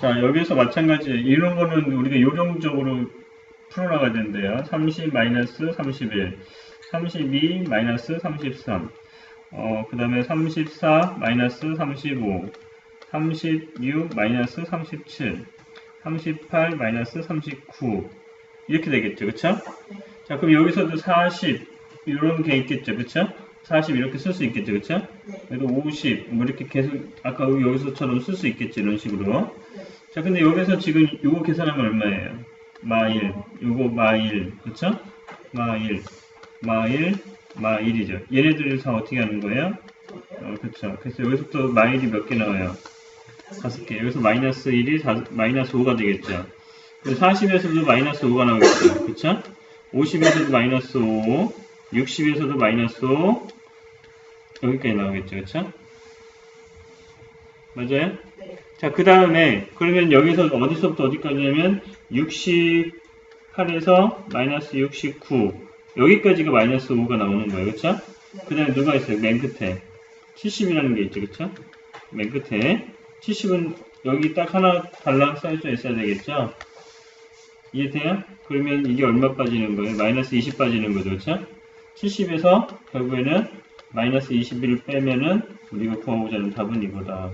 자, 여기서 마찬가지. 이런 거는 우리가 요령적으로 풀어나가야 된대요. 30 마이너스 31, 32 마이너스 33, 어, 그 다음에 34 마이너스 35, 36 마이너스 37, 38 마이너스 39 이렇게 되겠죠, 그쵸? 자, 그럼 여기서도 40 이런 게 있겠죠, 그쵸? 40 이렇게 쓸 수 있겠죠, 그쵸? 네. 그래도 50, 뭐 이렇게 계속 아까 여기서처럼 쓸 수 있겠지, 이런 식으로. 네. 자, 근데 여기서 지금 요거 계산하면 얼마예요? 마일, 요거 마일, 그쵸? 마일, 마일, 마일이죠. 얘네들 다 어떻게 하는 거예요? 어, 그쵸. 그래서 여기서 또 마일이 몇 개 나와요? 다섯 개. 여기서 마이너스 1이 다, 마이너스 5가 되겠죠. 그리고 40에서도 마이너스 5가 나오겠죠. 그쵸? 50에서도 마이너스 5, 60에서도 마이너스 5, 여기까지 나오겠죠. 그쵸? 맞아요? 네. 자, 그 다음에, 그러면 여기서 어디서부터 어디까지냐면, 68에서 마이너스 69, 여기까지가 마이너스 5가 나오는 거예요. 그쵸? 그 다음에 누가 있어요? 맨 끝에. 70이라는 게 있죠. 그쵸? 맨 끝에. 70은 여기 딱 하나 달랑 써져 있어야 되겠죠? 이해돼요? 그러면 이게 얼마 빠지는 거예요? 마이너스 20 빠지는 거죠. 그쵸? 70에서 결국에는 마이너스 21을 빼면은 우리가 구하고자 하는 답은 이거다.